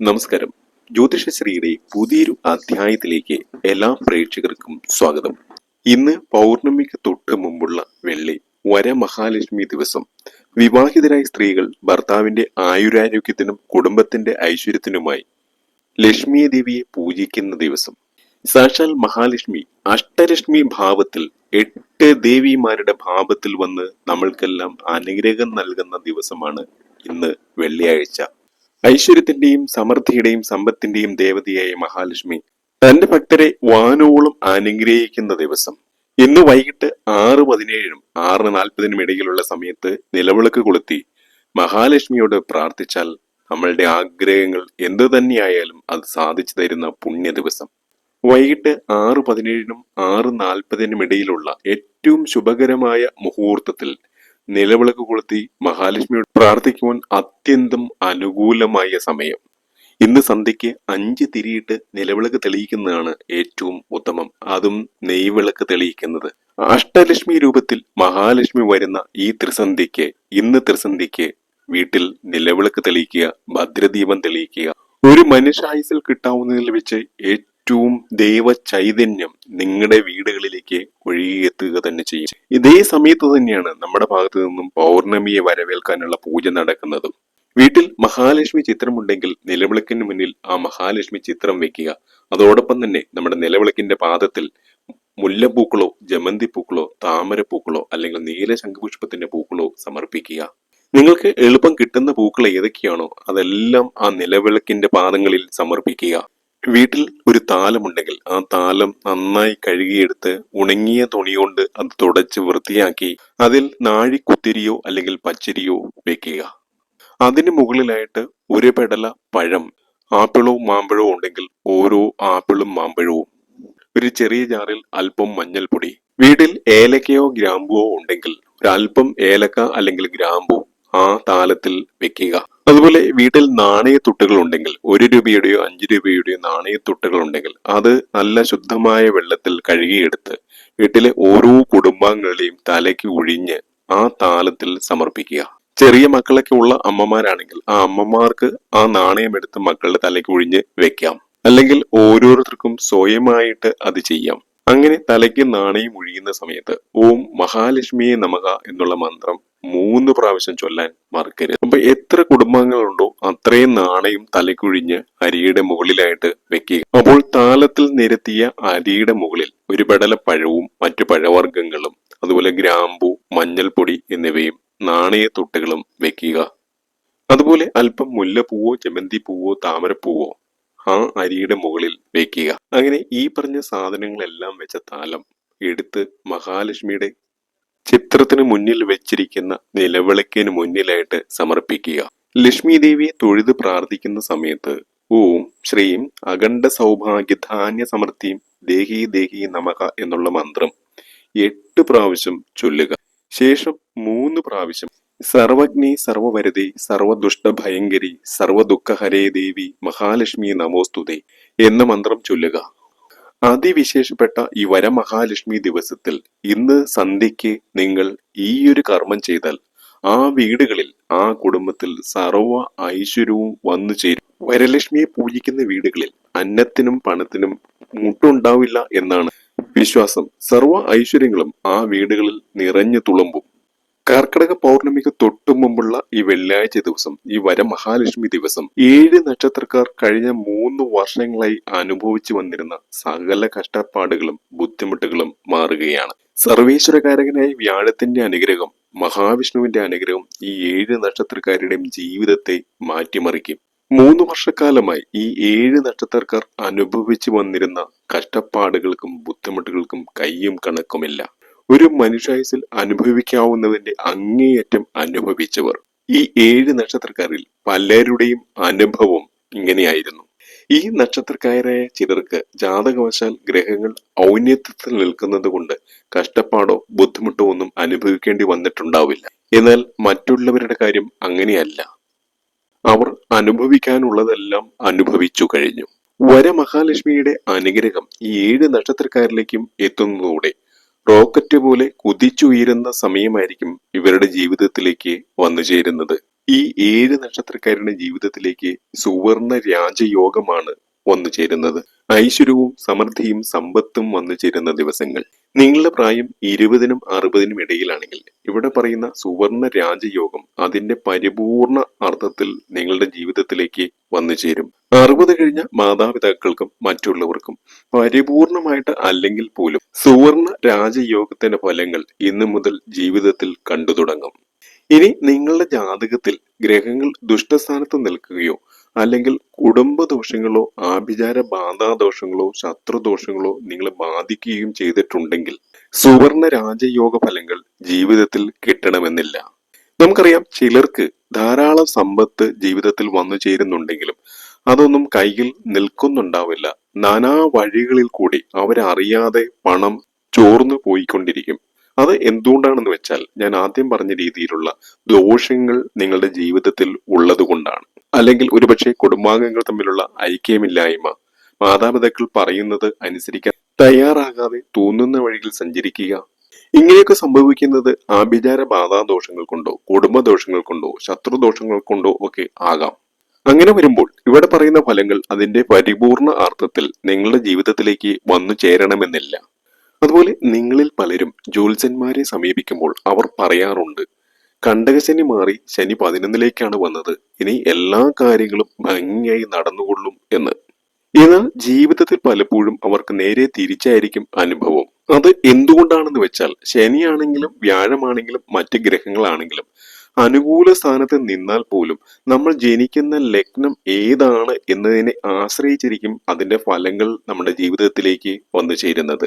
നമസ്കാരം. ജ്യോതിഷശ്രീയുടെ പുതിയൊരു അധ്യായത്തിലേക്ക് എല്ലാ പ്രേക്ഷകർക്കും സ്വാഗതം. ഇന്ന് പൗർണമിക്ക് തൊട്ട് മുമ്പുള്ള വെള്ളി വരമഹാലക്ഷ്മി ദിവസം. വിവാഹിതരായ സ്ത്രീകൾ ഭർത്താവിന്റെ ആയുരാരോഗ്യത്തിനും കുടുംബത്തിന്റെ ഐശ്വര്യത്തിനുമായി ലക്ഷ്മി ദേവിയെ പൂജിക്കുന്ന ദിവസം. സാക്ഷാൽ മഹാലക്ഷ്മി അഷ്ടലക്ഷ്മി ഭാവത്തിൽ എട്ട് ദേവിമാരുടെ ഭാവത്തിൽ വന്ന് നമ്മൾക്കെല്ലാം അനുഗ്രഹം നൽകുന്ന ദിവസമാണ് ഇന്ന് വെള്ളിയാഴ്ച. ഐശ്വര്യത്തിന്റെയും സമൃദ്ധിയുടെയും സമ്പത്തിന്റെയും ദേവതയായ മഹാലക്ഷ്മി തന്റെ ഭക്തരെ വാനോളം അനുഗ്രഹിക്കുന്ന ദിവസം. ഇന്ന് വൈകിട്ട് ആറ് പതിനേഴിനും ആറ് നാൽപ്പതിനും ഇടയിലുള്ള സമയത്ത് നിലവിളക്ക് കൊളുത്തി മഹാലക്ഷ്മിയോട് പ്രാർത്ഥിച്ചാൽ നമ്മളുടെ ആഗ്രഹങ്ങൾ എന്തു തന്നെയായാലും അത് സാധിച്ചു തരുന്ന പുണ്യ ദിവസം. വൈകിട്ട് ആറ് പതിനേഴിനും ആറ് നാൽപ്പതിനും ഇടയിലുള്ള ഏറ്റവും ശുഭകരമായ മുഹൂർത്തത്തിൽ നിലവിളക്ക് കൊളുത്തി മഹാലക്ഷ്മിയോട് പ്രാർത്ഥിക്കുവാൻ അത്യന്തം അനുകൂലമായ സമയം. ഇന്ന് സന്ധ്യയ്ക്ക് അഞ്ച് തിരിയിട്ട് നിലവിളക്ക് തെളിയിക്കുന്നതാണ് ഏറ്റവും ഉത്തമം. അതും നെയ്വിളക്ക് തെളിയിക്കുന്നത്. അഷ്ടലക്ഷ്മി രൂപത്തിൽ മഹാലക്ഷ്മി വരുന്ന ഈ ത്രിസന്ധിക്ക് ഇന്ന് ത്രിസന്ധിക്ക് വീട്ടിൽ നിലവിളക്ക് തെളിയിക്കുക ഭദ്രദീപം തെളിയിക്കുക. ഒരു മനുഷ്യായുസിൽ കിട്ടാവുന്നതിൽ വെച്ച് ഏറ്റവും ദൈവ ചൈതന്യം നിങ്ങളുടെ വീടുകളിലേക്ക് ഒഴുകിയെത്തുക തന്നെ ചെയ്യും. ഇതേ സമയത്ത് തന്നെയാണ് നമ്മുടെ ഭാഗത്തു നിന്നും പൗർണമിയെ വരവേൽക്കാനുള്ള പൂജ നടക്കുന്നത്. വീട്ടിൽ മഹാലക്ഷ്മി ചിത്രമുണ്ടെങ്കിൽ നിലവിളക്കിന് മുന്നിൽ ആ മഹാലക്ഷ്മി ചിത്രം വെക്കുക. അതോടൊപ്പം തന്നെ നമ്മുടെ നിലവിളക്കിന്റെ പാദത്തിൽ മുല്ലപ്പൂക്കളോ ജമന്തിപ്പൂക്കളോ താമരപ്പൂക്കളോ അല്ലെങ്കിൽ നീല ശംഖുപുഷ്പത്തിന്റെ പൂക്കളോ സമർപ്പിക്കുക. നിങ്ങൾക്ക് എളുപ്പം കിട്ടുന്ന പൂക്കൾ ഏതൊക്കെയാണോ അതെല്ലാം ആ നിലവിളക്കിന്റെ പാദങ്ങളിൽ സമർപ്പിക്കുക. വീട്ടിൽ ഒരു താലമുണ്ടെങ്കിൽ ആ താലം നന്നായി കഴുകിയെടുത്ത് ഉണങ്ങിയ തുണി കൊണ്ട് അത് തുടച്ച് വൃത്തിയാക്കി അതിൽ നാഴിക്കുത്തിരിയോ അല്ലെങ്കിൽ പച്ചരിയോ വെക്കുക. അതിന് മുകളിലായിട്ട് ഒരു പെടല പഴം ആപ്പിളോ മാമ്പഴോ ഉണ്ടെങ്കിൽ ഓരോ ആപ്പിളും മാമ്പഴവും. ഒരു ചെറിയ ജാറിൽ അല്പം മഞ്ഞൾപ്പൊടി. വീട്ടിൽ ഏലക്കയോ ഗ്രാമ്പുവോ ഉണ്ടെങ്കിൽ ഒരല്പം ഏലക്ക അല്ലെങ്കിൽ ഗ്രാമ്പു ആ താലത്തിൽ വെക്കുക. അതുപോലെ വീട്ടിൽ നാണയത്തുട്ടുകൾ ഉണ്ടെങ്കിൽ ഒരു രൂപയുടെയോ അഞ്ച് രൂപയുടെയോ നാണയത്തുട്ടുകൾ ഉണ്ടെങ്കിൽ അത് നല്ല ശുദ്ധമായ വെള്ളത്തിൽ കഴുകിയെടുത്ത് വീട്ടിലെ ഓരോ കുടുംബാംഗങ്ങളെയും തലയ്ക്ക് ഒഴിഞ്ഞ് ആ താലത്തിൽ സമർപ്പിക്കുക. ചെറിയ മക്കളൊക്കെ ഉള്ള അമ്മമാരാണെങ്കിൽ ആ അമ്മമാർക്ക് ആ നാണയം എടുത്ത് മക്കളുടെ തലയ്ക്ക് ഒഴിഞ്ഞ് വെക്കാം. അല്ലെങ്കിൽ ഓരോരുത്തർക്കും സ്വയമായിട്ട് അത് ചെയ്യാം. അങ്ങനെ തലയ്ക്ക് നാണയം ഒഴിയുന്ന സമയത്ത് ഓം മഹാലക്ഷ്മിയെ നമക എന്നുള്ള മന്ത്രം മൂന്ന് പ്രാവശ്യം ചൊല്ലാൻ മറക്കരുത്. അപ്പൊ എത്ര കുടുംബാംഗങ്ങളുണ്ടോ അത്രയും നാണയം തലയ്ക്കൊഴിഞ്ഞ് അരിയുടെ മുകളിലായിട്ട് വെക്കുക. അപ്പോൾ താലത്തിൽ നിരത്തിയ അരിയുടെ മുകളിൽ ഒരു പടല പഴവും മറ്റു പഴവർഗങ്ങളും അതുപോലെ ഗ്രാമ്പു മഞ്ഞൾപ്പൊടി എന്നിവയും നാണയത്തൊട്ടുകളും വെക്കുക. അതുപോലെ അല്പം മുല്ലപ്പൂവോ ചെമ്പന്തി പൂവോ താമരപ്പൂവോ ആ അരിയുടെ മുകളിൽ വെക്കുക. അങ്ങനെ ഈ പറഞ്ഞ സാധനങ്ങളെല്ലാം വെച്ച താലം എടുത്ത് മഹാലക്ഷ്മിയുടെ ചിത്രത്തിന് മുന്നിൽ വെച്ചിരിക്കുന്ന നിലവിളക്കിന് മുന്നിലായിട്ട് സമർപ്പിക്കുക. ലക്ഷ്മി ദേവിയെ തൊഴുത് പ്രാർത്ഥിക്കുന്ന സമയത്ത് ഓം ശ്രീം അഖണ്ഡ സൗഭാഗ്യ ധാന്യ സമൃദ്ധിയും ദേഹി ദേഹി നമക എന്നുള്ള മന്ത്രം എട്ട് പ്രാവശ്യം ചൊല്ലുക. ശേഷം മൂന്ന് പ്രാവശ്യം സർവജ്ഞി സർവവരതി സർവദുഷ്ട ഭയങ്കരി സർവദുഃഖഹരേ ദേവി മഹാലക്ഷ്മി നമോസ്തുതേ എന്ന മന്ത്രം ചൊല്ലുക. അതിവിശേഷപ്പെട്ട ഈ വരമഹാലക്ഷ്മി ദിവസത്തിൽ ഇന്ന് സന്ധ്യയ്ക്ക് നിങ്ങൾ ഈയൊരു കർമ്മം ചെയ്താൽ ആ വീടുകളിൽ ആ കുടുംബത്തിൽ സർവ ഐശ്വര്യവും വന്നു ചേരും. വരലക്ഷ്മിയെ പൂജിക്കുന്ന വീടുകളിൽ അന്നത്തിനും പണത്തിനും മുട്ടുണ്ടാവില്ല എന്നാണ് വിശ്വാസം. സർവ ഐശ്വര്യങ്ങളും ആ വീടുകളിൽ നിറഞ്ഞു തുളുമ്പും. കർക്കിടക പൗർണമിക്ക് തൊട്ടു മുമ്പുള്ള ഈ വെള്ളിയാഴ്ച ദിവസം ഈ വരമഹാലക്ഷ്മി ദിവസം ഏഴ് നക്ഷത്രക്കാർ കഴിഞ്ഞ മൂന്ന് വർഷങ്ങളായി അനുഭവിച്ചു വന്നിരുന്ന സകല കഷ്ടപ്പാടുകളും ബുദ്ധിമുട്ടുകളും മാറുകയാണ്. സർവേശ്വരകാരകനായ വ്യാഴത്തിന്റെ അനുഗ്രഹം മഹാവിഷ്ണുവിന്റെ അനുഗ്രഹം ഈ ഏഴ് നക്ഷത്രക്കാരുടെയും ജീവിതത്തെ മാറ്റിമറിക്കും. മൂന്ന് വർഷക്കാലമായി ഈ ഏഴ് നക്ഷത്രക്കാർ അനുഭവിച്ചു വന്നിരുന്ന കഷ്ടപ്പാടുകൾക്കും ബുദ്ധിമുട്ടുകൾക്കും കയ്യും കണക്കുമില്ല. ഒരു മനുഷ്യായുസിൽ അനുഭവിക്കാവുന്നതിന്റെ അങ്ങേയറ്റം അനുഭവിച്ചവർ. ഈ ഏഴ് നക്ഷത്രക്കാരിൽ പലരുടെയും അനുഭവം ഇങ്ങനെയായിരുന്നു. ഈ നക്ഷത്രക്കാരായ ചിലർക്ക് ജാതകവശാൽ ഗ്രഹങ്ങൾ ഔന്നത്യത്തിൽ നിൽക്കുന്നത് കൊണ്ട് കഷ്ടപ്പാടോ ബുദ്ധിമുട്ടോ ഒന്നും അനുഭവിക്കേണ്ടി വന്നിട്ടുണ്ടാവില്ല. എന്നാൽ മറ്റുള്ളവരുടെ കാര്യം അങ്ങനെയല്ല. അവർ അനുഭവിക്കാനുള്ളതെല്ലാം അനുഭവിച്ചു കഴിഞ്ഞു. വരമഹാലക്ഷ്മിയുടെ അനുഗ്രഹം ഈ ഏഴ് നക്ഷത്രക്കാരിലേക്കും എത്തുന്നതോടെ റോക്കറ്റ് പോലെ കുതിച്ചുയരുന്ന സമയമായിരിക്കും ഇവരുടെ ജീവിതത്തിലേക്ക് വന്നു ചേരുന്നത്. ഈ ഏഴ് നക്ഷത്രക്കാരുടെ ജീവിതത്തിലേക്ക് സുവർണ രാജയോഗമാണ് വന്നു ചേരുന്നത്. ഐശ്വര്യവും സമൃദ്ധിയും സമ്പത്തും വന്നു ചേരുന്ന ദിവസങ്ങൾ. നിങ്ങളുടെ പ്രായം ഇരുപതിനും അറുപതിനും ഇടയിലാണെങ്കിൽ ഇവിടെ പറയുന്ന സുവർണ രാജയോഗം അതിന്റെ പരിപൂർണ അർത്ഥത്തിൽ നിങ്ങളുടെ ജീവിതത്തിലേക്ക് വന്നു ചേരും. അറുപത് കഴിഞ്ഞ മാതാപിതാക്കൾക്കും മറ്റുള്ളവർക്കും പരിപൂർണമായിട്ട് അല്ലെങ്കിൽ പോലും സുവർണ രാജയോഗത്തിന്റെ ഫലങ്ങൾ ഇന്നു മുതൽ ജീവിതത്തിൽ കണ്ടു തുടങ്ങും ഇനി നിങ്ങളുടെ ജാതകത്തിൽ ഗ്രഹങ്ങൾ ദുഷ്ടസ്ഥാനത്ത് നിൽക്കുകയോ അല്ലെങ്കിൽ കുടുംബ ദോഷങ്ങളോ ആഭിചാര ബാധാദോഷങ്ങളോ ശത്രുദോഷങ്ങളോ നിങ്ങളെ ബാധിക്കുകയും ചെയ്തിട്ടുണ്ടെങ്കിൽ സുവർണ രാജയോഗ ഫലങ്ങൾ ജീവിതത്തിൽ കിട്ടണമെന്നില്ല. നമുക്കറിയാം ചിലർക്ക് ധാരാളം സമ്പത്ത് ജീവിതത്തിൽ വന്നു ചേരുന്നുണ്ടെങ്കിലും അതൊന്നും കയ്യിൽ നിൽക്കുന്നുണ്ടാവില്ല. നാനാ വഴികളിൽ കൂടി അവരറിയാതെ പണം ചോർന്നു പോയിക്കൊണ്ടിരിക്കും. അത് എന്തുകൊണ്ടാണെന്ന് വെച്ചാൽ ഞാൻ ആദ്യം പറഞ്ഞ രീതിയിലുള്ള ദോഷങ്ങൾ നിങ്ങളുടെ ജീവിതത്തിൽ ഉള്ളത് കൊണ്ടാണ് അല്ലെങ്കിൽ ഒരുപക്ഷെ കുടുംബാംഗങ്ങൾ തമ്മിലുള്ള ഐക്യമില്ലായ്മ മാതാപിതാക്കൾ പറയുന്നത് അനുസരിക്കാൻ തയ്യാറാകാതെ തോന്നുന്ന വഴിയിൽ സഞ്ചരിക്കുക. ഇങ്ങനെയൊക്കെ സംഭവിക്കുന്നത് ആഭിചാര ബാധാദോഷങ്ങൾ കൊണ്ടോ കുടുംബ ദോഷങ്ങൾ കൊണ്ടോ ശത്രുദോഷങ്ങൾ കൊണ്ടോ ഒക്കെ ആകാം. അങ്ങനെ വരുമ്പോൾ ഇവിടെ പറയുന്ന ഫലങ്ങൾ അതിന്റെ പരിപൂർണ അർത്ഥത്തിൽ നിങ്ങളുടെ ജീവിതത്തിലേക്ക് വന്നു ചേരണമെന്നില്ല. അതുപോലെ നിങ്ങളിൽ പലരും ജ്യോത്സ്യന്മാരെ സമീപിക്കുമ്പോൾ അവർ പറയാറുണ്ട് കണ്ടകശനി മാറി ശനി പതിനൊന്നിലേക്കാണ് വന്നത്. ഇനി എല്ലാ കാര്യങ്ങളും ഭംഗിയായി നടന്നുകൊള്ളും എന്ന്. എന്നാൽ ജീവിതത്തിൽ പലപ്പോഴും അവർക്ക് നേരെ തിരിച്ചായിരിക്കും അനുഭവം. അത് എന്തുകൊണ്ടാണെന്ന് വെച്ചാൽ ശനിയാണെങ്കിലും വ്യാഴമാണെങ്കിലും മറ്റ് ഗ്രഹങ്ങളാണെങ്കിലും അനുകൂല സ്ഥാനത്ത് നിന്നാൽ പോലും നമ്മൾ ജനിക്കുന്ന ലഗ്നം ഏതാണ് എന്നതിനെ ആശ്രയിച്ചിരിക്കും അതിന്റെ ഫലങ്ങൾ നമ്മുടെ ജീവിതത്തിലേക്ക് വന്നു ചേരുന്നത്.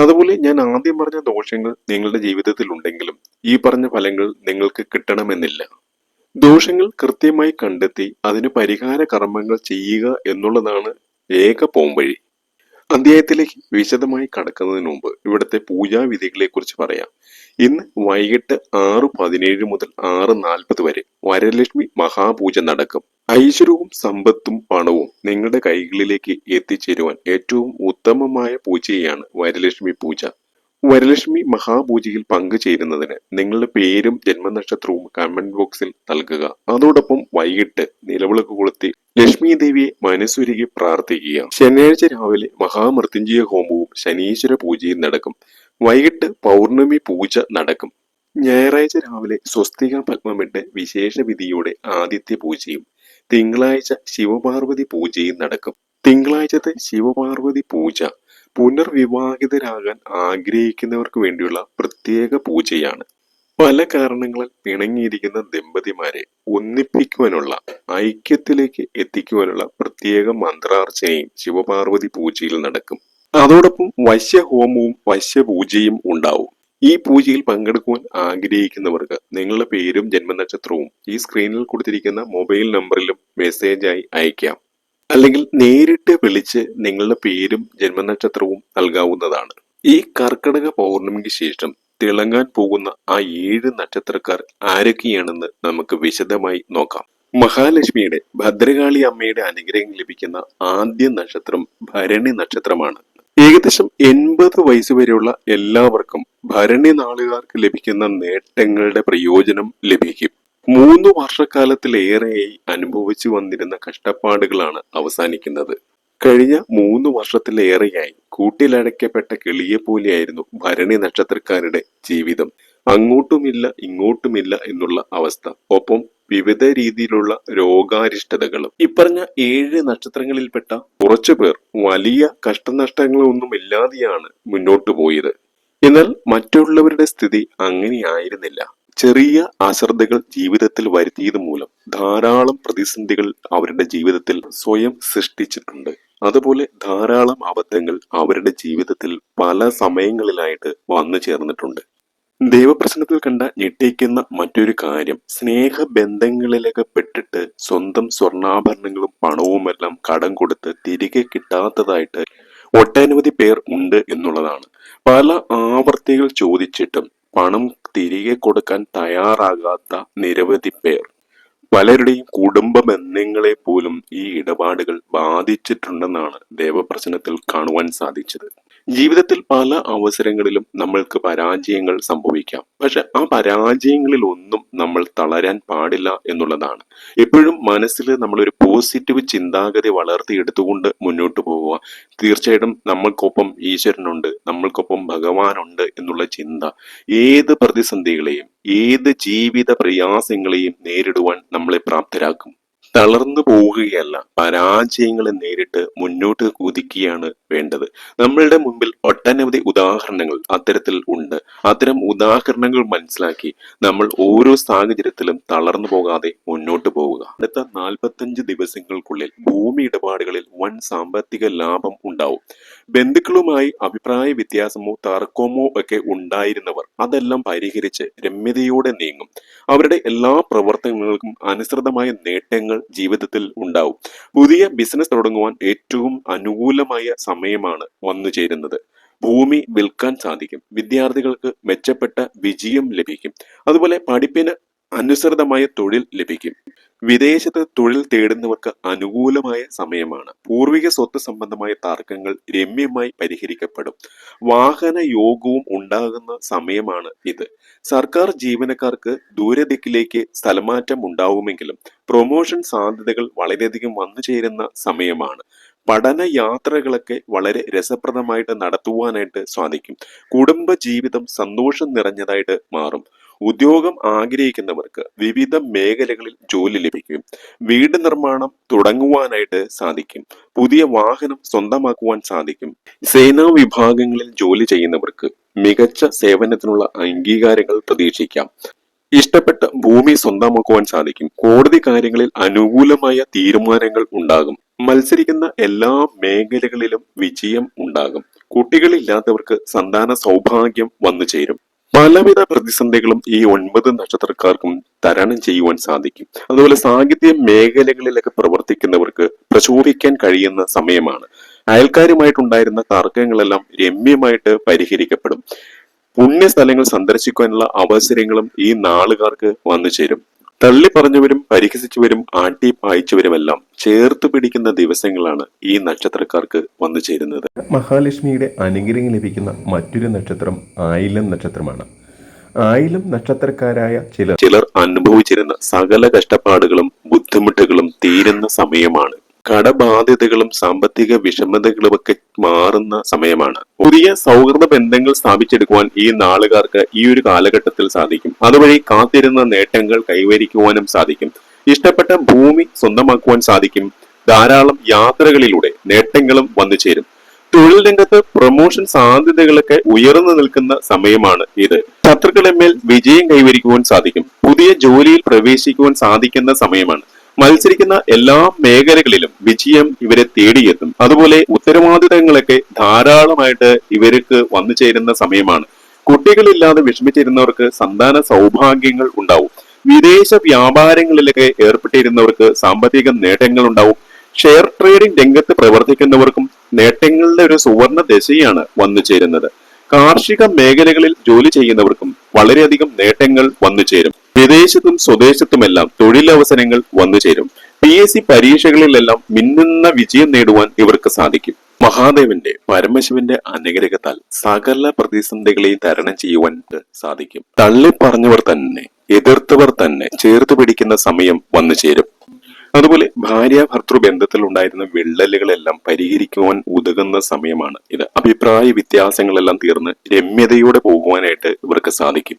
അതുപോലെ ഞാൻ ആദ്യം പറഞ്ഞ ദോഷങ്ങൾ നിങ്ങളുടെ ജീവിതത്തിൽ ഉണ്ടെങ്കിലും ഈ പറഞ്ഞ ഫലങ്ങൾ നിങ്ങൾക്ക് കിട്ടണമെന്നില്ല. ദോഷങ്ങൾ കൃത്യമായി കണ്ടെത്തി അതിന് പരിഹാര കർമ്മങ്ങൾ ചെയ്യുക എന്നുള്ളതാണ് ഏക പോംവഴി അധ്യായത്തിലേക്ക് വിശദമായി കടക്കുന്നതിന് മുമ്പ് ഇവിടുത്തെ പൂജാവിധികളെ കുറിച്ച് പറയാം. ഇന്ന് വൈകിട്ട് ആറ് പതിനേഴ് മുതൽ ആറ് നാൽപ്പത് വരെ വരലക്ഷ്മി മഹാപൂജ നടക്കും. ഐശ്വര്യവും സമ്പത്തും പണവും നിങ്ങളുടെ കൈകളിലേക്ക് എത്തിച്ചേരുവാൻ ഏറ്റവും ഉത്തമമായ പൂജയാണ് വരലക്ഷ്മി പൂജ. വരലക്ഷ്മി മഹാപൂജയിൽ പങ്കുചേരുന്നതിന് നിങ്ങളുടെ പേരും ജന്മനക്ഷത്രവും കമന്റ് ബോക്സിൽ നൽകുക. അതോടൊപ്പം വൈകിട്ട് നിലവിളക്ക് കൊളുത്തി ലക്ഷ്മി ദേവിയെ മനസ്സുരുകി പ്രാർത്ഥിക്കുക. ശനിയാഴ്ച രാവിലെ മഹാമൃത്യുഞ്ജയ ഹോമവും ശനീശ്വര പൂജയും നടക്കും. വൈകിട്ട് പൗർണമി പൂജ നടക്കും. ഞായറാഴ്ച രാവിലെ സ്വസ്തിക പത്മമിട്ട് വിശേഷ വിധിയോടെ ആദിത്യ പൂജയും തിങ്കളാഴ്ച ശിവപാർവതി പൂജയും നടക്കും. തിങ്കളാഴ്ചത്തെ ശിവപാർവതി പൂജ പുനർവിവാഹിതരാകാൻ ആഗ്രഹിക്കുന്നവർക്ക് വേണ്ടിയുള്ള പ്രത്യേക പൂജയാണ്. പല കാരണങ്ങളാൽ പിണങ്ങിയിരിക്കുന്ന ദമ്പതിമാരെ ഒന്നിപ്പിക്കുവാനുള്ള ഐക്യത്തിലേക്ക് എത്തിക്കുവാനുള്ള പ്രത്യേക മന്ത്രാർച്ചനയും ശിവപാർവതി പൂജയിൽ നടക്കും. അതോടൊപ്പം വശ്യഹോമവും വശ്യപൂജയും ഉണ്ടാവും. ഈ പൂജയിൽ പങ്കെടുക്കുവാൻ ആഗ്രഹിക്കുന്നവർക്ക് നിങ്ങളുടെ പേരും ജന്മനക്ഷത്രവും ഈ സ്ക്രീനിൽ കൊടുത്തിരിക്കുന്ന മൊബൈൽ നമ്പറിലും മെസ്സേജായി അയക്കാം. അല്ലെങ്കിൽ നേരിട്ട് വിളിച്ച് നിങ്ങളുടെ പേരും ജന്മനക്ഷത്രവും നൽകാവുന്നതാണ്. ഈ കർക്കിടക പൗർണമിക്ക് ശേഷം തിളങ്ങാൻ പോകുന്ന ആ ഏഴ് നക്ഷത്രക്കാർ ആരൊക്കെയാണെന്ന് നമുക്ക് വിശദമായി നോക്കാം. മഹാലക്ഷ്മിയുടെ ഭദ്രകാളി അമ്മയുടെ അനുഗ്രഹം ലഭിക്കുന്ന ആദ്യ നക്ഷത്രം ഭരണി നക്ഷത്രമാണ്. ഏകദേശം എൺപത് വയസ്സ് വരെയുള്ള എല്ലാവർക്കും ഭരണി നാളുകാർക്ക് ലഭിക്കുന്ന നേട്ടങ്ങളുടെ പ്രയോജനം ലഭിക്കും. മൂന്ന് വർഷക്കാലത്തിലേറെയായി അനുഭവിച്ചു വന്നിരുന്ന കഷ്ടപ്പാടുകളാണ് അവസാനിക്കുന്നത്. കഴിഞ്ഞ മൂന്ന് വർഷത്തിലേറെയായി കൂട്ടിലടയ്ക്കപ്പെട്ട കിളിയെ പോലെയായിരുന്നു ഭരണി നക്ഷത്രക്കാരുടെ ജീവിതം. അങ്ങോട്ടുമില്ല ഇങ്ങോട്ടുമില്ല എന്നുള്ള അവസ്ഥ. ഒപ്പം വിവിധ രീതിയിലുള്ള രോഗാരിഷ്ടതകളും. ഇപ്പറഞ്ഞ ഏഴ് നക്ഷത്രങ്ങളിൽപ്പെട്ട കുറച്ചു പേർ വലിയ കഷ്ടനഷ്ടങ്ങളൊന്നും ഇല്ലാതെയാണ് മുന്നോട്ടു പോയത്. എന്നാൽ മറ്റുള്ളവരുടെ സ്ഥിതി അങ്ങനെയായിരുന്നില്ല. ചെറിയ അശ്രദ്ധകൾ ജീവിതത്തിൽ വരുത്തിയത് മൂലം ധാരാളം പ്രതിസന്ധികൾ അവരുടെ ജീവിതത്തിൽ സ്വയം സൃഷ്ടിച്ചിട്ടുണ്ട്. അതുപോലെ ധാരാളം അബദ്ധങ്ങൾ അവരുടെ ജീവിതത്തിൽ പല സമയങ്ങളിലായിട്ട് വന്നു ചേർന്നിട്ടുണ്ട്. ദൈവപ്രശ്നത്തിൽ കണ്ട ഞെട്ടിക്കുന്ന മറ്റൊരു കാര്യം സ്നേഹബന്ധങ്ങളിലൊക്കെ പെട്ടിട്ട് സ്വന്തം സ്വർണാഭരണങ്ങളും പണവുമെല്ലാം കടം കൊടുത്ത് തിരികെ കിട്ടാത്തതായിട്ട് ഒട്ടനവധി പേർ ഉണ്ട് എന്നുള്ളതാണ്. പല ആവർത്തികൾ ചോദിച്ചിട്ടും പണം തിരികെ കൊടുക്കാൻ തയ്യാറാകാത്ത നിരവധി പേർ. പലരുടെയും കുടുംബ ബന്ധങ്ങളെ പോലും ഈ ഇടപാടുകൾ ബാധിച്ചിട്ടുണ്ടെന്നാണ് ദേവപ്രശ്നത്തിൽ കാണുവാൻ സാധിച്ചത്. ജീവിതത്തിൽ പല അവസരങ്ങളിലും നമ്മൾക്ക് പരാജയങ്ങൾ സംഭവിക്കാം. പക്ഷെ ആ പരാജയങ്ങളിൽ ഒന്നും നമ്മൾ തളരാൻ പാടില്ല എന്നുള്ളതാണ്. എപ്പോഴും മനസ്സിൽ നമ്മളൊരു പോസിറ്റീവ് ചിന്താഗതി വളർത്തിയെടുത്തുകൊണ്ട് മുന്നോട്ട് പോവുക. തീർച്ചയായിട്ടും നമ്മൾക്കൊപ്പം ഈശ്വരനുണ്ട് നമ്മൾക്കൊപ്പം ഭഗവാനുണ്ട് എന്നുള്ള ചിന്ത ഏത് പ്രതിസന്ധികളെയും ഏത് ജീവിത പ്രയാസങ്ങളെയും നേരിടുവാൻ നമ്മളെ പ്രാപ്തരാക്കും. തളർന്നു പോവുകയല്ല. പരാജയങ്ങളെ നേരിട്ട് മുന്നോട്ട് കുതിക്കുകയാണ് വേണ്ടത്. നമ്മളുടെ മുമ്പിൽ ഒട്ടനവധി ഉദാഹരണങ്ങൾ അത്തരത്തിൽ ഉണ്ട്. അത്തരം ഉദാഹരണങ്ങൾ മനസ്സിലാക്കി നമ്മൾ ഓരോ സാഹചര്യത്തിലും തളർന്നു പോകാതെ മുന്നോട്ട് പോവുക. അടുത്ത നാൽപ്പത്തഞ്ച് ദിവസങ്ങൾക്കുള്ളിൽ ഭൂമി ഇടപാടുകളിൽ വൻ സാമ്പത്തിക ലാഭം ഉണ്ടാവും. ബന്ധുക്കളുമായി അഭിപ്രായ വ്യത്യാസമോ തർക്കമോ ഒക്കെ ഉണ്ടായിരുന്നവർ അതെല്ലാം പരിഹരിച്ച് രമ്യതയോടെ നീങ്ങും. അവരുടെ എല്ലാ പ്രവർത്തനങ്ങൾക്കും അനുസൃതമായ നേട്ടങ്ങൾ ജീവിതത്തിൽ ഉണ്ടാവും. പുതിയ ബിസിനസ് തുടങ്ങുവാൻ ഏറ്റവും അനുകൂലമായ സമയമാണ് വന്നു ചേരുന്നത്. ഭൂമി വിൽക്കാൻ സാധിക്കും. വിദ്യാർത്ഥികൾക്ക് മെച്ചപ്പെട്ട വിജയം ലഭിക്കും. അതുപോലെ പഠിപ്പിന് അനുസൃതമായ തൊഴിൽ ലഭിക്കും. വിദേശത്ത് തൊഴിൽ തേടുന്നവർക്ക് അനുകൂലമായ സമയമാണ്. പൂർവിക സ്വത്ത് സംബന്ധമായ തർക്കങ്ങൾ രമ്യമായി പരിഹരിക്കപ്പെടും. വാഹന യോഗവും ഉണ്ടാകുന്ന സമയമാണ് ഇത്. സർക്കാർ ജീവനക്കാർക്ക് ദൂരദിക്കിലേക്ക് സ്ഥലമാറ്റം ഉണ്ടാവുമെങ്കിലും പ്രൊമോഷൻ സാധ്യതകൾ വളരെയധികം വന്നു ചേരുന്ന സമയമാണ്. പഠന യാത്രകളൊക്കെ വളരെ രസപ്രദമായിട്ട് നടത്തുവാനായിട്ട് സാധിക്കും. കുടുംബ ജീവിതം സന്തോഷം നിറഞ്ഞതായിട്ട് മാറും. ഉദ്യോഗം ആഗ്രഹിക്കുന്നവർക്ക് വിവിധ മേഖലകളിൽ ജോലി ലഭിക്കും. വീട് നിർമ്മാണം തുടങ്ങുവാനായിട്ട് സാധിക്കും. പുതിയ വാഹനം സ്വന്തമാക്കുവാൻ സാധിക്കും. സേനാ വിഭാഗങ്ങളിൽ ജോലി ചെയ്യുന്നവർക്ക് മികച്ച സേവനത്തിനുള്ള അംഗീകാരങ്ങൾ പ്രതീക്ഷിക്കാം. ഇഷ്ടപ്പെട്ട ഭൂമി സ്വന്തമാക്കുവാൻ സാധിക്കും. കോടതി കാര്യങ്ങളിൽ അനുകൂലമായ തീരുമാനങ്ങൾ ഉണ്ടാകും. മത്സരിക്കുന്ന എല്ലാ മേഖലകളിലും വിജയം ഉണ്ടാകും. കുട്ടികളില്ലാത്തവർക്ക് സന്താന സൗഭാഗ്യം വന്നു ചേരും പലവിധ പ്രതിസന്ധികളും ഈ ഒൻപത് നക്ഷത്രക്കാർക്കും തരണം ചെയ്യുവാൻ സാധിക്കും. അതുപോലെ സാഹിത്യ മേഖലകളിലൊക്കെ പ്രവർത്തിക്കുന്നവർക്ക് പ്രചോദിക്കാൻ കഴിയുന്ന സമയമാണ്. അയൽക്കാരുമായിട്ടുണ്ടായിരുന്ന തർക്കങ്ങളെല്ലാം രമ്യമായിട്ട് പരിഹരിക്കപ്പെടും. പുണ്യസ്ഥലങ്ങൾ സന്ദർശിക്കാനുള്ള അവസരങ്ങളും ഈ നാളുകാർക്ക് വന്നു ചേരും തള്ളി പറഞ്ഞവരും പരിഹസിച്ചവരും ആട്ടി പായിച്ചവരുമെല്ലാം ചേർത്ത് പിടിക്കുന്ന ദിവസങ്ങളാണ് ഈ നക്ഷത്രക്കാർക്ക് വന്നു ചേരുന്നത്. മഹാലക്ഷ്മിയുടെ അനുഗ്രഹം ലഭിക്കുന്ന മറ്റൊരു നക്ഷത്രം ആയിലം നക്ഷത്രമാണ്. ആയിലം നക്ഷത്രക്കാരായ ചിലർ ചിലർ അനുഭവിച്ചിരുന്ന സകല കഷ്ടപ്പാടുകളും ബുദ്ധിമുട്ടുകളും തീരുന്ന സമയമാണ്. കടബാധ്യതകളും സാമ്പത്തിക വിഷമതകളും ഒക്കെ മാറുന്ന സമയമാണ്. പുതിയ സൗഹൃദ ബന്ധങ്ങൾ സ്ഥാപിച്ചെടുക്കുവാൻ ഈ നാളുകാർക്ക് ഈ ഒരു കാലഘട്ടത്തിൽ സാധിക്കും. അതുവഴി കാത്തിരുന്ന നേട്ടങ്ങൾ കൈവരിക്കുവാനും സാധിക്കും. ഇഷ്ടപ്പെട്ട ഭൂമി സ്വന്തമാക്കുവാൻ സാധിക്കും. ധാരാളം യാത്രകളിലൂടെ നേട്ടങ്ങളും വന്നു ചേരും. തൊഴിൽ രംഗത്ത് പ്രൊമോഷൻ സാധ്യതകളൊക്കെ ഉയർന്നു നിൽക്കുന്ന സമയമാണ് ഇത്. ശത്രുക്കളെ മേൽ വിജയം കൈവരിക്കുവാൻ സാധിക്കും. പുതിയ ജോലിയിൽ പ്രവേശിക്കുവാൻ സാധിക്കുന്ന സമയമാണ്. മത്സരിക്കുന്ന എല്ലാ മേഖലകളിലും വിജയം ഇവരെ തേടിയെത്തും. അതുപോലെ ഉത്തരവാദിത്തങ്ങളൊക്കെ ധാരാളമായിട്ട് ഇവർക്ക് വന്നു ചേരുന്ന സമയമാണ്. കുട്ടികളില്ലാതെ വിഷമിച്ചിരുന്നവർക്ക് സന്താന സൗഭാഗ്യങ്ങൾ ഉണ്ടാവും. വിദേശ വ്യാപാരങ്ങളിലൊക്കെ ഏർപ്പെട്ടിരുന്നവർക്ക് സാമ്പത്തിക നേട്ടങ്ങൾ ഉണ്ടാവും. ഷെയർ ട്രേഡിംഗ് രംഗത്ത് പ്രവർത്തിക്കുന്നവർക്കും നേട്ടങ്ങളുടെ ഒരു സുവർണ ദശയാണ് വന്നു ചേരുന്നത്. കാർഷിക മേഖലകളിൽ ജോലി ചെയ്യുന്നവർക്കും വളരെയധികം നേട്ടങ്ങൾ വന്നു ചേരും. വിദേശത്തും സ്വദേശത്തുമെല്ലാം തൊഴിലവസരങ്ങൾ വന്നു ചേരും. പി എസ് സി പരീക്ഷകളിലെല്ലാം മിന്നുന്ന വിജയം നേടുവാൻ ഇവർക്ക് സാധിക്കും. മഹാദേവന്റെ പരമശിവന്റെ അനുഗ്രഹത്താൽ സകല പ്രതിസന്ധികളെയും തരണം ചെയ്യുവാൻ സാധിക്കും. തള്ളിപ്പറഞ്ഞവർ തന്നെ എതിർത്തവർ തന്നെ ചേർത്ത് പിടിക്കുന്ന സമയം വന്നു ചേരും. അതുപോലെ ഭാര്യ ഭർത്തൃ ബന്ധത്തിൽ ഉണ്ടായിരുന്ന വിള്ളലുകളെല്ലാം പരിഹരിക്കുവാൻ ഉതകുന്ന സമയമാണ്. ഇത് അഭിപ്രായ വ്യത്യാസങ്ങളെല്ലാം തീർന്ന് രമ്യതയോടെ പോകുവാനായിട്ട് ഇവർക്ക് സാധിക്കും.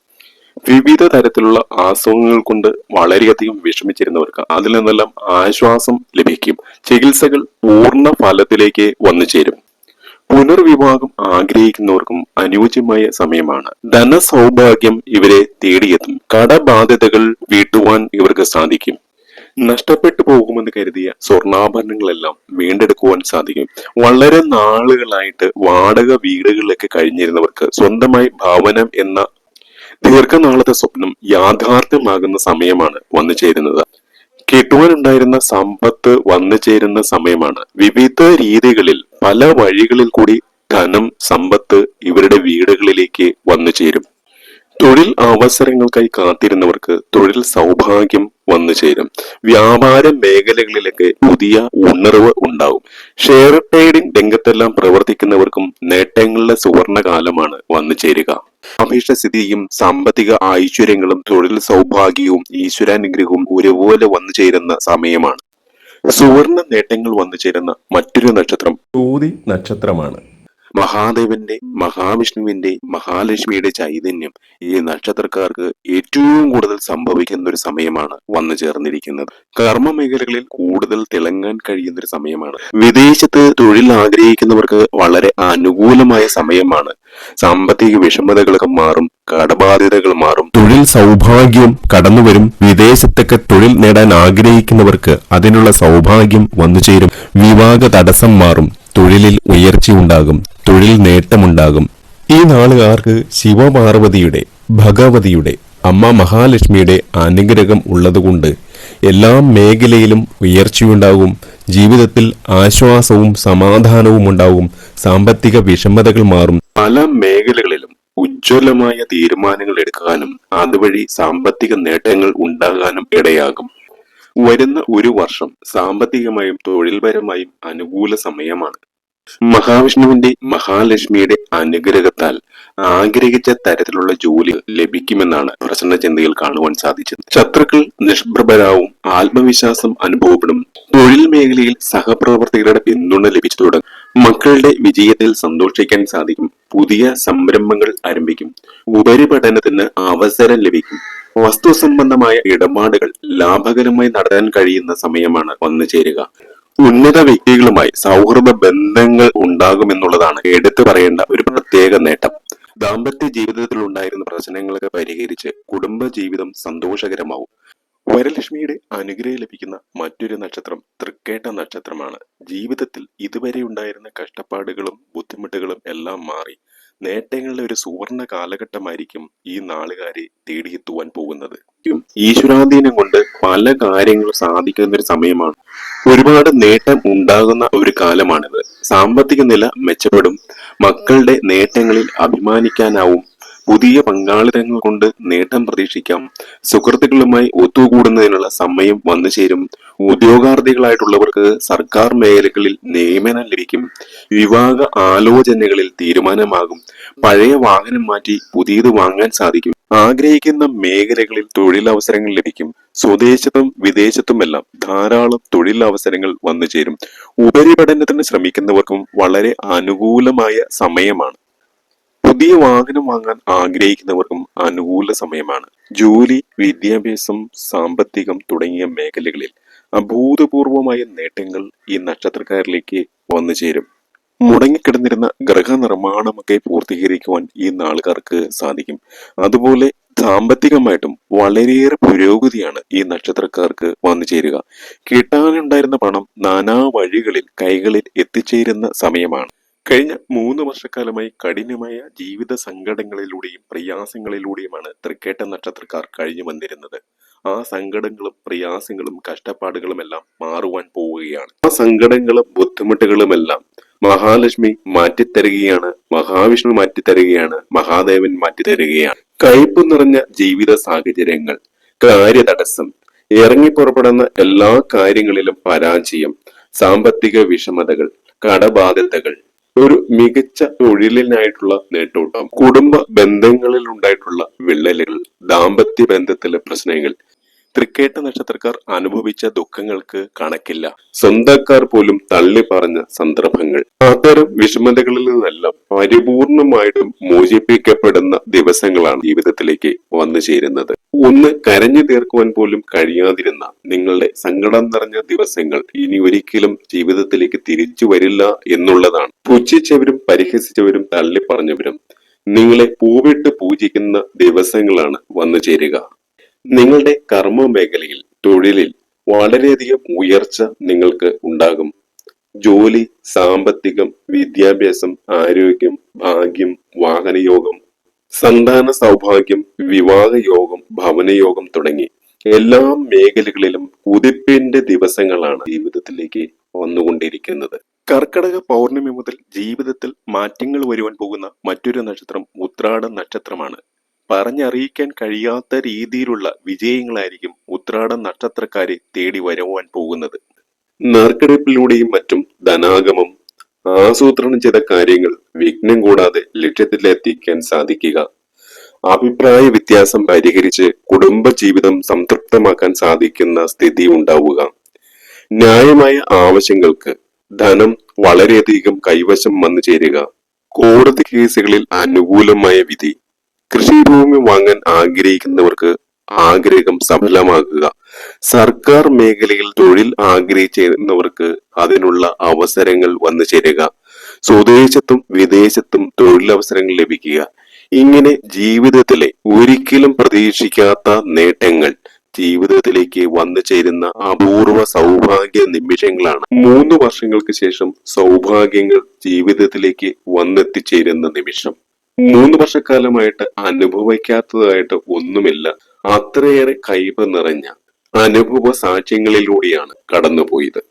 വിവിധ തരത്തിലുള്ള അസുഖങ്ങൾ കൊണ്ട് വളരെയധികം വിഷമിച്ചിരുന്നവർക്ക് അതിൽ നിന്നെല്ലാം ആശ്വാസം ലഭിക്കും. ചികിത്സകൾ പൂർണ ഫലത്തിലേക്ക് വന്നു ചേരും. പുനർവിവാഹം ആഗ്രഹിക്കുന്നവർക്കും അനുയോജ്യമായ സമയമാണ്. ധനസൗഭാഗ്യം ഇവരെ തേടിയെത്തും. കടബാധ്യതകൾ വീട്ടുവാൻ ഇവർക്ക് സാധിക്കും. നഷ്ടപ്പെട്ടു പോകുമെന്ന് കരുതിയ സ്വർണാഭരണങ്ങളെല്ലാം വീണ്ടെടുക്കുവാൻ സാധിക്കും. വളരെ നാളുകളായിട്ട് വാടക വീടുകളിലൊക്കെ കഴിഞ്ഞിരുന്നവർക്ക് സ്വന്തമായി ഭവനം എന്ന ദീർഘനാളത്തെ സ്വപ്നം യാഥാർത്ഥ്യമാകുന്ന സമയമാണ് വന്നു ചേരുന്നത്. കിട്ടുവാനുണ്ടായിരുന്ന സമ്പത്ത് വന്നു ചേരുന്ന സമയമാണ്. വിവിധ രീതികളിൽ പല വഴികളിൽ കൂടി ധനം സമ്പത്ത് ഇവരുടെ വീടുകളിലേക്ക് വന്നു ചേരും. തൊഴിൽ അവസരങ്ങൾക്കായി കാത്തിരുന്നവർക്ക് തൊഴിൽ സൗഭാഗ്യം വന്നു ചേരും. വ്യാപാര മേഖലകളിലൊക്കെ പുതിയ ഉണർവ് ഉണ്ടാവും. ഷെയർ ട്രേഡിംഗ് രംഗത്തെല്ലാം പ്രവർത്തിക്കുന്നവർക്കും നേട്ടങ്ങളുടെ സുവർണകാലമാണ് വന്നു ചേരുക. സ്ഥിതിയും സാമ്പത്തിക ഐശ്വര്യങ്ങളും തൊഴിൽ സൗഭാഗ്യവും ഈശ്വരാനുഗ്രഹവും ഒരുപോലെ വന്നു ചേരുന്ന സമയമാണ്. സുവർണ നേട്ടങ്ങൾ വന്നു ചേരുന്ന മറ്റൊരു നക്ഷത്രം. ചോതി നക്ഷത്രമാണ്. മഹാദേവന്റെ മഹാവിഷ്ണുവിന്റെ മഹാലക്ഷ്മിയുടെ ചൈതന്യം ഈ നക്ഷത്രക്കാർക്ക് ഏറ്റവും കൂടുതൽ സംഭവിക്കുന്ന ഒരു സമയമാണ് വന്നു ചേർന്നിരിക്കുന്നത്. കർമ്മ മേഖലകളിൽ കൂടുതൽ തിളങ്ങാൻ കഴിയുന്ന ഒരു സമയമാണ്. വിദേശത്ത് തൊഴിൽ ആഗ്രഹിക്കുന്നവർക്ക് വളരെ അനുകൂലമായ സമയമാണ്. സാമ്പത്തിക വിഷമതകളൊക്കെ മാറും കടബാധ്യതകൾ മാറും. തൊഴിൽ സൗഭാഗ്യവും കടന്നുവരും വിദേശത്തൊക്കെ തൊഴിൽ നേടാൻ ആഗ്രഹിക്കുന്നവർക്ക് അതിനുള്ള സൗഭാഗ്യം വന്നു ചേരും. വിവാഹ തടസ്സം മാറും. തൊഴിലിൽ ഉയർച്ചയുണ്ടാകും. തൊഴിൽ നേട്ടമുണ്ടാകും. ഈ നാളുകാർക്ക് ശിവപാർവതിയുടെ ഭഗവതിയുടെ അമ്മ മഹാലക്ഷ്മിയുടെ അനുഗ്രഹം ഉള്ളതുകൊണ്ട് എല്ലാ മേഖലയിലും ഉയർച്ചയുണ്ടാകും. ജീവിതത്തിൽ ആശ്വാസവും സമാധാനവും ഉണ്ടാകും. സാമ്പത്തിക വിഷമതകൾ മാറും. പല മേഖലകളിലും ഉജ്ജ്വലമായ തീരുമാനങ്ങൾ എടുക്കാനും അതുവഴി സാമ്പത്തിക നേട്ടങ്ങൾ ഉണ്ടാകാനും ഇടയാകും. വരുന്ന ഒരു വർഷം സാമ്പത്തികമായും തൊഴിൽപരമായും അനുകൂല സമയമാണ്. മഹാവിഷ്ണുവിന്റെ മഹാലക്ഷ്മിയുടെ അനുഗ്രഹത്താൽ ആഗ്രഹിച്ച തരത്തിലുള്ള ജോലി ലഭിക്കുമെന്നാണ് പ്രസന്നചിന്തയിൽ കാണുവാൻ സാധിച്ചത്. ശത്രുക്കൾ നിഷ്പ്രഭരാവും ആത്മവിശ്വാസം അനുഭവപ്പെടും തൊഴിൽ മേഖലയിൽ സഹപ്രവർത്തകരുടെ പിന്തുണ ലഭിച്ചു തുടങ്ങും. മക്കളുടെ വിജയത്തിൽ സന്തോഷിക്കാൻ സാധിക്കും പുതിയ സംരംഭങ്ങൾ ആരംഭിക്കും ഉപരിപഠനത്തിന് അവസരം ലഭിക്കും. വസ്തു സംബന്ധമായ ഇടപാടുകൾ ലാഭകരമായി നടത്താൻ കഴിയുന്ന സമയമാണ് വന്നു ചേരുക. ഉന്നത വ്യക്തികളുമായി സൗഹൃദ ബന്ധങ്ങൾ ഉണ്ടാകുമെന്നുള്ളതാണ് എടുത്തു പറയേണ്ട ഒരു പ്രത്യേക നേട്ടം. ദാമ്പത്യ ജീവിതത്തിൽ ഉണ്ടായിരുന്ന പ്രശ്നങ്ങളൊക്കെ പരിഹരിച്ച് കുടുംബ ജീവിതം സന്തോഷകരമാവും. വരലക്ഷ്മിയുടെ അനുഗ്രഹം ലഭിക്കുന്ന മറ്റൊരു നക്ഷത്രം തൃക്കേട്ട നക്ഷത്രമാണ്. ജീവിതത്തിൽ ഇതുവരെ ഉണ്ടായിരുന്ന കഷ്ടപ്പാടുകളും ബുദ്ധിമുട്ടുകളും എല്ലാം മാറി. നേട്ടങ്ങളുടെ ഒരു സുവർണ കാലഘട്ടമായിരിക്കും ഈ നാളുകാരെ തേടിയെത്തുവാൻ പോകുന്നത്. ഈശ്വരാധീനം കൊണ്ട് പല കാര്യങ്ങളും സാധിക്കുന്ന ഒരു സമയമാണ്. ഒരുപാട് നേട്ടം ഉണ്ടാകുന്ന ഒരു കാലമാണിത്. സാമ്പത്തിക നില മെച്ചപ്പെടും. മക്കളുടെ നേട്ടങ്ങളിൽ അഭിമാനിക്കാനാവും പുതിയ പങ്കാളിത്തങ്ങൾ കൊണ്ട് നേട്ടം പ്രതീക്ഷിക്കാം. സുഹൃത്തുക്കളുമായി ഒത്തുകൂടുന്നതിനുള്ള സമയം വന്നു ചേരും. ഉദ്യോഗാർത്ഥികളായിട്ടുള്ളവർക്ക് സർക്കാർ മേഖലകളിൽ നിയമനം ലഭിക്കും. വിവാഹ ആലോചനകളിൽ തീരുമാനമാകും. പഴയ വാഹനം മാറ്റി പുതിയത് വാങ്ങാൻ സാധിക്കും. ആഗ്രഹിക്കുന്ന മേഖലകളിൽ തൊഴിലവസരങ്ങൾ ലഭിക്കും. സ്വദേശത്തും വിദേശത്തുമെല്ലാം ധാരാളം തൊഴിലവസരങ്ങൾ വന്നു ചേരും. ഉപരിപഠനത്തിന് ശ്രമിക്കുന്നവർക്കും വളരെ അനുകൂലമായ സമയമാണ്. പുതിയ വാഹനം വാങ്ങാൻ ആഗ്രഹിക്കുന്നവർക്കും അനുകൂല സമയമാണ്. ജോലി വിദ്യാഭ്യാസം സാമ്പത്തികം തുടങ്ങിയ മേഖലകളിൽ അഭൂതപൂർവമായ നേട്ടങ്ങൾ ഈ നക്ഷത്രക്കാരിലേക്ക് വന്നു ചേരും. മുടങ്ങിക്കിടന്നിരുന്ന ഗൃഹനിർമ്മാണമൊക്കെ പൂർത്തീകരിക്കുവാൻ ഈ നാളുകാർക്ക് സാധിക്കും. അതുപോലെ സാമ്പത്തികമായിട്ടും വളരെയേറെ പുരോഗതിയാണ് ഈ നക്ഷത്രക്കാർക്ക് വന്നു ചേരുക. കിട്ടാനുണ്ടായിരുന്ന പണം നാനാ വഴികളിൽ കൈകളിൽ എത്തിച്ചേരുന്ന സമയമാണ്. കഴിഞ്ഞ മൂന്ന് വർഷക്കാലമായി കഠിനമായ ജീവിത സങ്കടങ്ങളിലൂടെയും പ്രയാസങ്ങളിലൂടെയുമാണ് തൃക്കേട്ട നക്ഷത്രക്കാർ കഴിഞ്ഞു വന്നിരുന്നത്. ആ സങ്കടങ്ങളും പ്രയാസങ്ങളും കഷ്ടപ്പാടുകളുമെല്ലാം മാറുവാൻ പോവുകയാണ്. ആ സങ്കടങ്ങളും ബുദ്ധിമുട്ടുകളുമെല്ലാം മഹാലക്ഷ്മി മാറ്റിത്തരുകയാണ് മഹാവിഷ്ണു മാറ്റിത്തരുകയാണ് മഹാദേവൻ മാറ്റിത്തരുകയാണ്. കയ്പ് നിറഞ്ഞ ജീവിത സാഹചര്യങ്ങൾ കാര്യതടസ്സം ഇറങ്ങി പുറപ്പെടുന്ന എല്ലാ കാര്യങ്ങളിലും പരാജയം സാമ്പത്തിക വിഷമതകൾ കടബാധ്യതകൾ ഒരു മികച്ച തൊഴിലിനായിട്ടുള്ള നേട്ടമുണ്ടാകും. കുടുംബ ബന്ധങ്ങളിൽ ഉണ്ടായിട്ടുള്ള വിള്ളലുകൾ ദാമ്പത്യ ബന്ധത്തിലെ പ്രശ്നങ്ങൾ തൃക്കേട്ട നക്ഷത്രക്കാർ അനുഭവിച്ച ദുഃഖങ്ങൾക്ക് കണക്കില്ല. സ്വന്തക്കാർ പോലും തള്ളി പറഞ്ഞ സന്ദർഭങ്ങൾ. അത്തരം വിഷമതകളിൽ നിന്നെല്ലാം പരിപൂർണമായിട്ടും മോചിപ്പിക്കപ്പെടുന്ന ദിവസങ്ങളാണ് ജീവിതത്തിലേക്ക് വന്നു ചേരുന്നത്. ഒന്ന് കരഞ്ഞു തീർക്കുവാൻ പോലും കഴിയാതിരുന്ന നിങ്ങളുടെ സങ്കടം നിറഞ്ഞ ദിവസങ്ങൾ ഇനി ഒരിക്കലും ജീവിതത്തിലേക്ക് തിരിച്ചു വരില്ല എന്നുള്ളതാണ്. പുച്ഛിച്ചവരും പരിഹസിച്ചവരും തള്ളി പറഞ്ഞവരും നിങ്ങളെ പൂവിട്ട് പൂജിക്കുന്ന ദിവസങ്ങളാണ് വന്നു ചേരുക. നിങ്ങളുടെ കർമ്മ മേഖലയിൽ തൊഴിലിൽ വളരെയധികം ഉയർച്ച നിങ്ങൾക്ക് ഉണ്ടാകും. ജോലി സാമ്പത്തികം വിദ്യാഭ്യാസം ആരോഗ്യം ഭാഗ്യം വാഹനയോഗം സന്താന സൗഭാഗ്യം വിവാഹയോഗം ഭവനയോഗം തുടങ്ങി എല്ലാ മേഖലകളിലും കുതിപ്പിന്റെ ദിവസങ്ങളാണ് ജീവിതത്തിലേക്ക് വന്നുകൊണ്ടിരിക്കുന്നത്. കർക്കടക പൗർണമി മുതൽ ജീവിതത്തിൽ മാറ്റങ്ങൾ വരുവാൻ പോകുന്ന മറ്റൊരു നക്ഷത്രം ഉത്രാട നക്ഷത്രമാണ്. പറഞ്ഞറിയിക്കാൻ കഴിയാത്ത രീതിയിലുള്ള വിജയങ്ങളായിരിക്കും ഉത്രാട നക്ഷത്രക്കാരെ തേടി വരുവാൻ പോകുന്നത്. നറുക്കെടുപ്പിലൂടെയും മറ്റും ധനാഗമം ആസൂത്രണം ചെയ്ത കാര്യങ്ങൾ വിഘ്നം കൂടാതെ ലക്ഷ്യത്തിലെത്തിക്കാൻ സാധിക്കുക. അഭിപ്രായ വ്യത്യാസം പരിഹരിച്ച് കുടുംബ ജീവിതം സംതൃപ്തമാക്കാൻ സാധിക്കുന്ന സ്ഥിതി ഉണ്ടാവുക. ന്യായമായ ആവശ്യങ്ങൾക്ക് ധനം വളരെയധികം കൈവശം വന്നു ചേരുക. കോടതി കേസുകളിൽ അനുകൂലമായ വിധി കൃഷിഭൂമി വാങ്ങാൻ ആഗ്രഹിക്കുന്നവർക്ക് ആഗ്രഹം സഫലമാക്കുക. സർക്കാർ മേഖലയിൽ തൊഴിൽ ആഗ്രഹിച്ചിരുന്നവർക്ക് അതിനുള്ള അവസരങ്ങൾ വന്നു ചേരുക. സ്വദേശത്തും വിദേശത്തും തൊഴിലവസരങ്ങൾ ലഭിക്കുക. ഇങ്ങനെ ജീവിതത്തിലെ ഒരിക്കലും പ്രതീക്ഷിക്കാത്ത നേട്ടങ്ങൾ ജീവിതത്തിലേക്ക് വന്നു ചേരുന്ന അപൂർവ സൗഭാഗ്യ നിമിഷങ്ങളാണ്. മൂന്ന് വർഷങ്ങൾക്ക് ശേഷം സൗഭാഗ്യങ്ങൾ ജീവിതത്തിലേക്ക് വന്നെത്തിച്ചേരുന്ന നിമിഷം. മൂന്ന് വർഷക്കാലമായിട്ട് അനുഭവിക്കാത്തതായിട്ട് ഒന്നുമില്ല. അത്രയേറെ കൈപ് നിറഞ്ഞ അനുഭവ സാക്ഷ്യങ്ങളിലൂടെയാണ് കടന്നുപോയത്.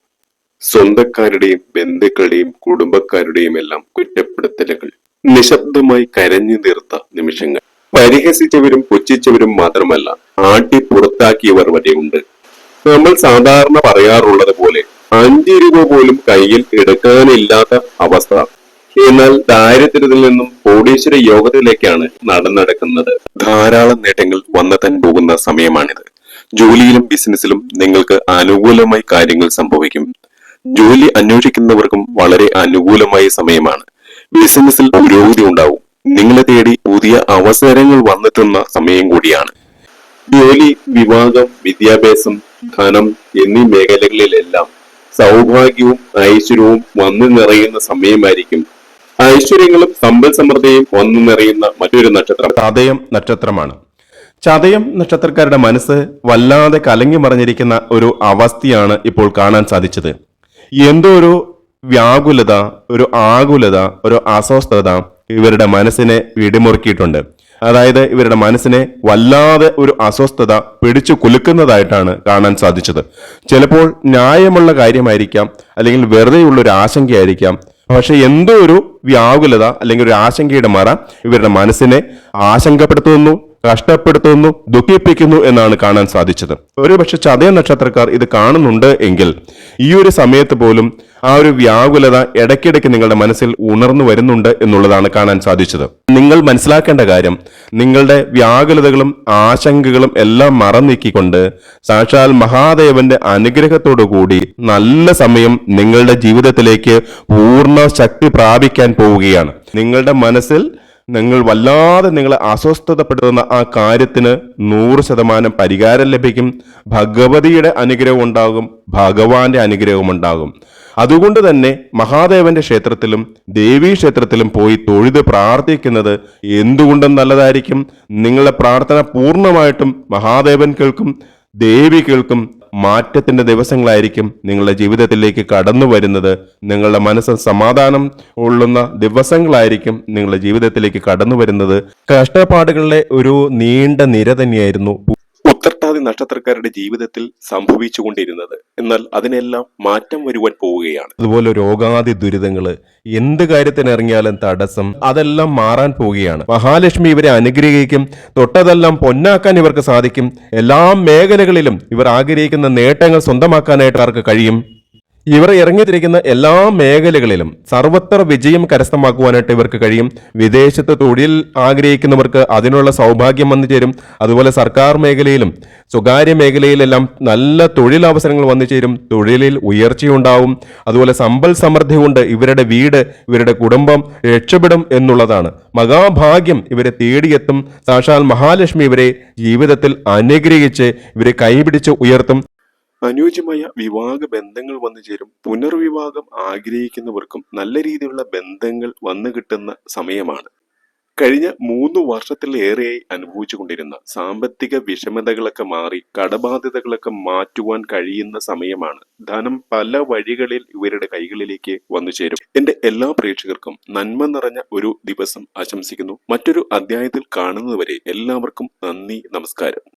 സ്വന്തക്കാരുടെയും ബന്ധുക്കളുടെയും കുടുംബക്കാരുടെയും എല്ലാം കുറ്റപ്പെടുത്തലുകൾ നിശബ്ദമായി കരഞ്ഞു തീർത്ത നിമിഷങ്ങൾ. പരിഹസിച്ചവരും പുച്ഛിച്ചവരും മാത്രമല്ല ആട്ടി പുറത്താക്കിയവർ ഉണ്ട്. നമ്മൾ സാധാരണ പറയാറുള്ളത് പോലെ അഞ്ച് രൂപ പോലും കയ്യിൽ എടുക്കാനില്ലാത്ത അവസ്ഥ എന്നാൽ ദാരിദ്ര്യത്തിൽ നിന്നും കോടീശ്വര യോഗത്തിലേക്കാണ് നടന്നടക്കുന്നത്. ധാരാളം നേട്ടങ്ങൾ വന്നെത്താൻ പോകുന്ന സമയമാണിത്. ജോലിയിലും ബിസിനസ്സിലും നിങ്ങൾക്ക് അനുകൂലമായി കാര്യങ്ങൾ സംഭവിക്കും. ജോലി അന്വേഷിക്കുന്നവർക്കും വളരെ അനുകൂലമായ സമയമാണ്. ബിസിനസ്സിൽ പുരോഗതി ഉണ്ടാവും. നിങ്ങളെ തേടി പുതിയ അവസരങ്ങൾ വന്നെത്തുന്ന സമയം കൂടിയാണ്. ജോലി വിവാഹം വിദ്യാഭ്യാസം ധനം എന്നീ മേഖലകളിലെല്ലാം സൗഭാഗ്യവും ഐശ്വര്യവും വന്നു നിറയുന്ന സമയമായിരിക്കും ഐശ്വര്യങ്ങളും സമ്പൽ സമൃദ്ധിയും വന്നു നിറയുന്ന മറ്റൊരു നക്ഷത്രം. ചതയം നക്ഷത്രമാണ്. ചതയം നക്ഷത്രക്കാരുടെ മനസ്സ് വല്ലാതെ കലങ്ങി മറിഞ്ഞിരിക്കുന്ന ഒരു അവസ്ഥയാണ് ഇപ്പോൾ കാണാൻ സാധിച്ചത്. എന്തോ ഒരു വ്യാകുലത ഒരു ആകുലത ഒരു അസ്വസ്ഥത ഇവരുടെ മനസ്സിനെ ഇടിമുറുക്കിയിട്ടുണ്ട്. അതായത് ഇവരുടെ മനസ്സിനെ വല്ലാതെ ഒരു അസ്വസ്ഥത പിടിച്ചു കുലുക്കുന്നതായിട്ടാണ് കാണാൻ സാധിച്ചത്. ചിലപ്പോൾ ന്യായമുള്ള കാര്യമായിരിക്കാം അല്ലെങ്കിൽ വെറുതെയുള്ള ഒരു ആശങ്കയായിരിക്കാം പക്ഷെ എന്തോ ഒരു വ്യാകുലത അല്ലെങ്കിൽ ഒരു ആശങ്കയുടെ മറ ഇവരുടെ മനസ്സിനെ ആശങ്കപ്പെടുത്തുന്നു. കഷ്ടപ്പെടുത്തുന്നു ദുഃഖിപ്പിക്കുന്നു എന്നാണ് കാണാൻ സാധിച്ചത്. ഒരുപക്ഷെ ചതയ നക്ഷത്രക്കാർ ഇത് കാണുന്നുണ്ട് എങ്കിൽ ഈ ഒരു സമയത്ത് പോലും ആ ഒരു വ്യാകുലത ഇടയ്ക്കിടയ്ക്ക് നിങ്ങളുടെ മനസ്സിൽ ഉണർന്നു വരുന്നുണ്ട് എന്നുള്ളതാണ് കാണാൻ സാധിച്ചത്. നിങ്ങൾ മനസ്സിലാക്കേണ്ട കാര്യം നിങ്ങളുടെ വ്യാകുലതകളും ആശങ്കകളും എല്ലാം മറന്നീക്കിക്കൊണ്ട് സാക്ഷാൽ മഹാദേവന്റെ അനുഗ്രഹത്തോടു കൂടി നല്ല സമയം നിങ്ങളുടെ ജീവിതത്തിലേക്ക് പൂർണ ശക്തി പ്രാപിക്കാൻ പോവുകയാണ്. നിങ്ങളുടെ മനസ്സിൽ നിങ്ങൾ വല്ലാതെ നിങ്ങളെ അസ്വസ്ഥതപ്പെടുത്തുന്ന ആ കാര്യത്തിന് നൂറ് ശതമാനം പരിഹാരം ലഭിക്കും. ഭഗവതിയുടെ അനുഗ്രഹം ഉണ്ടാകും ഭഗവാന്റെ അനുഗ്രഹം ഉണ്ടാകും. അതുകൊണ്ട് തന്നെ മഹാദേവന്റെ ക്ഷേത്രത്തിലും ദേവീ ക്ഷേത്രത്തിലും പോയി തൊഴുത് പ്രാർത്ഥിക്കുന്നത് എന്തുകൊണ്ടും നല്ലതായിരിക്കും. നിങ്ങളുടെ പ്രാർത്ഥന പൂർണമായിട്ടും മഹാദേവൻ കേൾക്കും ദേവി കേൾക്കും മാറ്റത്തിന്റെ ദിവസങ്ങളായിരിക്കും നിങ്ങളുടെ ജീവിതത്തിലേക്ക് കടന്നു വരുന്നത്. നിങ്ങളുടെ മനസ്സ് സമാധാനം ഉള്ളുന്ന ദിവസങ്ങളായിരിക്കും നിങ്ങളുടെ ജീവിതത്തിലേക്ക് കടന്നു വരുന്നത്. കഷ്ടപ്പാടുകളിലെ ഒരു നീണ്ട നിര തന്നെയായിരുന്നു ഉത്തർട്ടാതി നക്ഷത്രക്കാരുടെ ജീവിതത്തിൽ സംഭവിച്ചുകൊണ്ടിരുന്നത്. എന്നാൽ അതിനെല്ലാം മാറ്റം വരുവാൻ പോവുകയാണ്. അതുപോലെ രോഗാദി ദുരിതങ്ങൾ എന്ത് കാര്യത്തിന് ഇറങ്ങിയാലും തടസ്സം അതെല്ലാം മാറാൻ പോവുകയാണ്. മഹാലക്ഷ്മി ഇവരെ അനുഗ്രഹിക്കും തൊട്ടതെല്ലാം പൊന്നാക്കാൻ ഇവർക്ക് സാധിക്കും. എല്ലാ മേഖലകളിലും ഇവർ ആഗ്രഹിക്കുന്ന നേട്ടങ്ങൾ സ്വന്തമാക്കാനായിട്ട് അവർക്ക് കഴിയും? ഇവർ ഇറങ്ങിത്തിരിക്കുന്ന എല്ലാ മേഖലകളിലും സർവത്ര വിജയം കരസ്ഥമാക്കുവാനായിട്ട് ഇവർക്ക് കഴിയും. വിദേശത്ത് തൊഴിൽ ആഗ്രഹിക്കുന്നവർക്ക് അതിനുള്ള സൗഭാഗ്യം വന്നു ചേരും. അതുപോലെ സർക്കാർ മേഖലയിലും സ്വകാര്യ മേഖലയിലെല്ലാം നല്ല തൊഴിലവസരങ്ങൾ വന്നു ചേരും. തൊഴിലിൽ ഉയർച്ചയുണ്ടാവും. അതുപോലെ സമ്പൽ സമൃദ്ധി കൊണ്ട് ഇവരുടെ വീട് ഇവരുടെ കുടുംബം രക്ഷപ്പെടും എന്നുള്ളതാണ്. മഹാഭാഗ്യം ഇവരെ തേടിയെത്തും. സാക്ഷാൽ മഹാലക്ഷ്മി ഇവരെ ജീവിതത്തിൽ അനുഗ്രഹിച്ച് ഇവരെ കൈപിടിച്ച് ഉയർത്തും. അനുയോജ്യമായ വിവാഹ ബന്ധങ്ങൾ വന്നു ചേരും. പുനർവിവാഹം ആഗ്രഹിക്കുന്നവർക്കും നല്ല രീതിയിലുള്ള ബന്ധങ്ങൾ വന്നു കിട്ടുന്ന സമയമാണ്. കഴിഞ്ഞ മൂന്ന് വർഷത്തിലേറെയായി അനുഭവിച്ചുകൊണ്ടിരുന്ന സാമ്പത്തിക വിഷമതകളൊക്കെ മാറി കടബാധ്യതകളൊക്കെ മാറ്റുവാൻ കഴിയുന്ന സമയമാണ്. ധനം പല വഴികളിൽ ഇവരുടെ കൈകളിലേക്ക് വന്നു ചേരും. എന്റെ എല്ലാ പ്രേക്ഷകർക്കും നന്മ നിറഞ്ഞ ഒരു ദിവസം ആശംസിക്കുന്നു. മറ്റൊരു അധ്യായത്തിൽ കാണുന്നതുവരെ എല്ലാവർക്കും നന്ദി നമസ്കാരം.